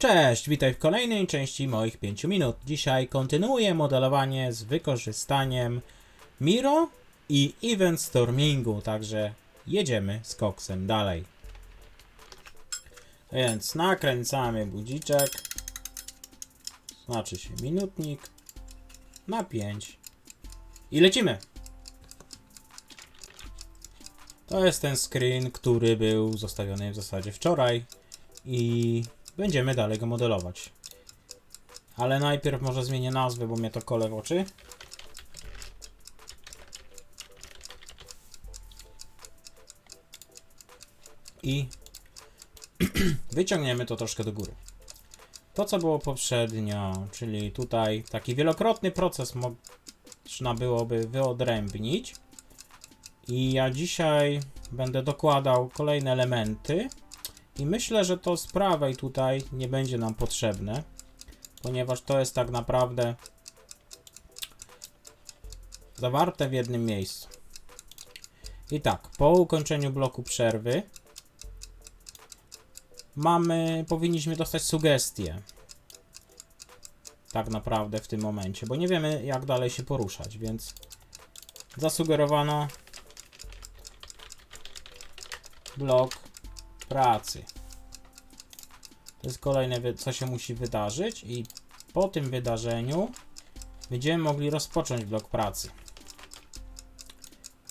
Cześć, witaj w kolejnej części moich 5 minut. Dzisiaj kontynuuję modelowanie z wykorzystaniem Miro i Event Stormingu, także jedziemy z koksem dalej. Więc nakręcamy budziczek, znaczy się minutnik, na 5 i lecimy. To jest ten screen, który był zostawiony w zasadzie wczoraj i będziemy dalej go modelować. Ale najpierw może zmienię nazwę, bo mnie to kole w oczy. I wyciągniemy to troszkę do góry. To, co było poprzednio, czyli tutaj taki wielokrotny proces można byłoby wyodrębnić. I ja dzisiaj będę dokładał kolejne elementy. I myślę, że to z prawej tutaj nie będzie nam potrzebne, ponieważ to jest tak naprawdę zawarte w jednym miejscu. I tak, po ukończeniu bloku przerwy mamy, powinniśmy dostać sugestie. Tak naprawdę w tym momencie, bo nie wiemy jak dalej się poruszać, więc zasugerowano blok pracy. To jest kolejne, co się musi wydarzyć, i po tym wydarzeniu będziemy mogli rozpocząć blok pracy.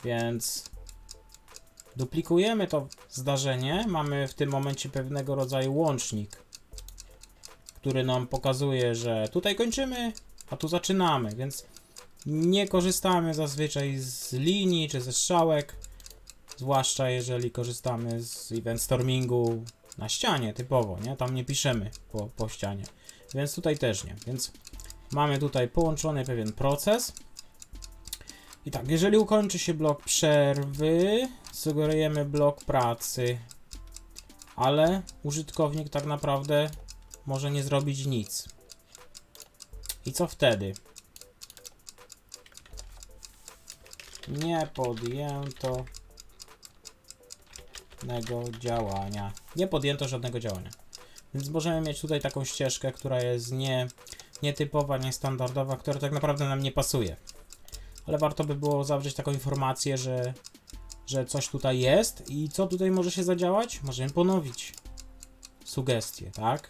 Więc duplikujemy to zdarzenie. Mamy w tym momencie pewnego rodzaju łącznik, który nam pokazuje, że tutaj kończymy, a tu zaczynamy, więc nie korzystamy zazwyczaj z linii czy ze strzałek. Zwłaszcza jeżeli korzystamy z event stormingu na ścianie typowo, nie? Tam nie piszemy po, po ścianie. Więc tutaj też nie. Więc mamy tutaj połączony pewien proces. I tak, jeżeli ukończy się blok przerwy, sugerujemy blok pracy. Ale użytkownik tak naprawdę może nie zrobić nic. I co wtedy? Nie podjęto żadnego działania. Nie podjęto żadnego działania. Więc możemy mieć tutaj taką ścieżkę, która jest nie, nietypowa, niestandardowa, która tak naprawdę nam nie pasuje. Ale warto by było zawrzeć taką informację, że, że coś tutaj jest i co tutaj może się zadziałać? Możemy ponowić sugestie, tak?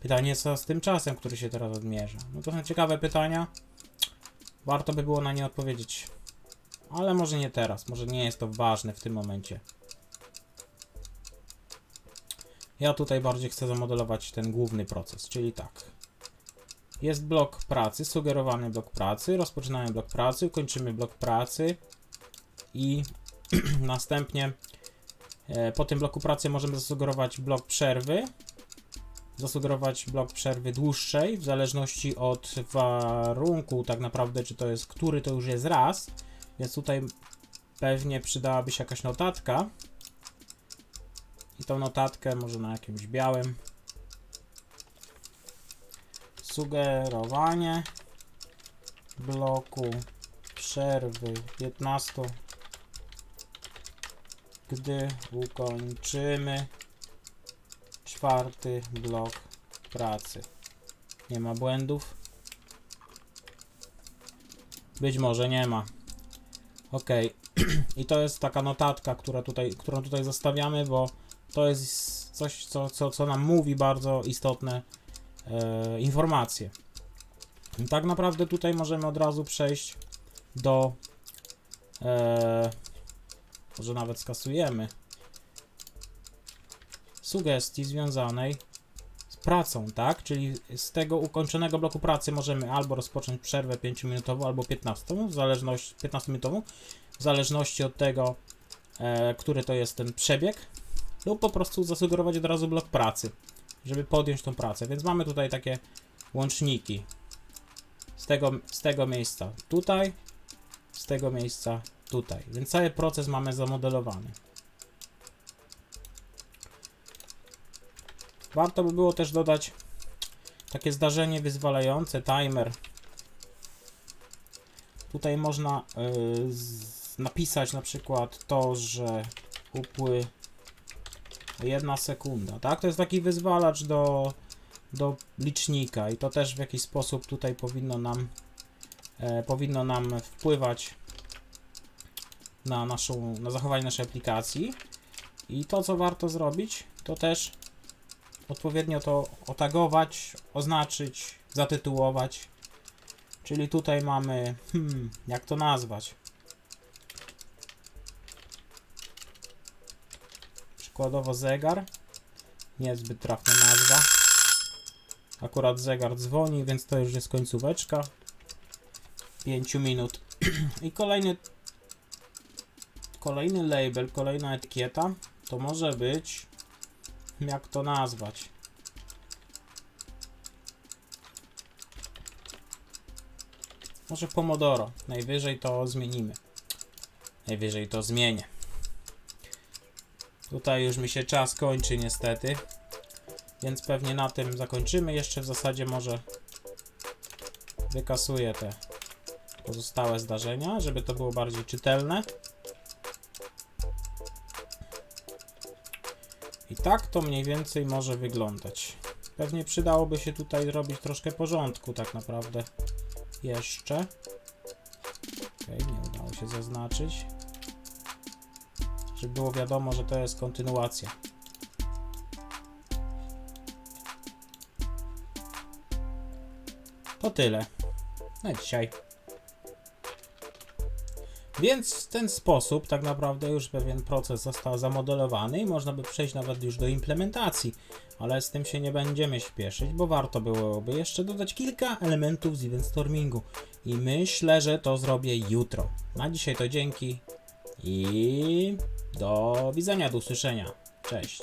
Pytanie co z tym czasem, który się teraz odmierza? No to są ciekawe pytania. Warto by było na nie odpowiedzieć. Ale może nie teraz, może nie jest to ważne w tym momencie. Ja tutaj bardziej chcę zamodelować ten główny proces, czyli tak. Jest blok pracy, sugerowany blok pracy, rozpoczynamy blok pracy, kończymy blok pracy i następnie e, po tym bloku pracy możemy zasugerować blok przerwy, zasugerować blok przerwy dłuższej, w zależności od warunku tak naprawdę, czy to jest który, to już jest raz, więc tutaj pewnie przydałaby się jakaś notatka, i tą notatkę może na jakimś białym. Sugerowanie bloku przerwy 15. Gdy ukończymy czwarty blok pracy. Nie ma błędów. Być może nie ma. Ok. I to jest taka notatka, która tutaj, którą tutaj zostawiamy, bo to jest coś, co, co, co nam mówi bardzo istotne e, informacje. Tak naprawdę tutaj możemy od razu przejść do e, może nawet skasujemy sugestii związanej z pracą, tak? Czyli z tego ukończonego bloku pracy możemy albo rozpocząć przerwę 5-minutową, albo 15, w zależności 15-minutową, w zależności od tego, e, który to jest ten przebieg lub po prostu zasugerować od razu blok pracy, żeby podjąć tą pracę. Więc mamy tutaj takie łączniki z tego, z tego miejsca tutaj, z tego miejsca tutaj. Więc cały proces mamy zamodelowany. Warto by było też dodać takie zdarzenie wyzwalające, timer. Tutaj można z, napisać na przykład to, że upły Jedna sekunda, tak? To jest taki wyzwalacz do, do licznika i to też w jakiś sposób tutaj powinno nam e, powinno nam wpływać na naszą, na zachowanie naszej aplikacji. I to, co warto zrobić, to też odpowiednio to otagować, oznaczyć, zatytułować. Czyli tutaj mamy, hmm, jak to nazwać? Przykładowo zegar. Niezbyt trafna nazwa. Akurat zegar dzwoni, więc to już jest końcóweczka. 5 minut. I kolejny kolejny label, kolejna etykieta to może być jak to nazwać? Może Pomodoro. Najwyżej to zmienimy. Najwyżej to zmienię. Tutaj już mi się czas kończy niestety. Więc pewnie na tym zakończymy. Jeszcze w zasadzie może wykasuję te pozostałe zdarzenia, żeby to było bardziej czytelne. I tak to mniej więcej może wyglądać. Pewnie przydałoby się tutaj zrobić troszkę porządku tak naprawdę. Jeszcze. Okej, nie udało się zaznaczyć. Żeby było wiadomo, że to jest kontynuacja. To tyle na dzisiaj. Więc w ten sposób tak naprawdę już pewien proces został zamodelowany i można by przejść nawet już do implementacji, ale z tym się nie będziemy śpieszyć, bo warto byłoby jeszcze dodać kilka elementów z event stormingu i myślę, że to zrobię jutro. Na dzisiaj to dzięki i do widzenia, do usłyszenia. Cześć.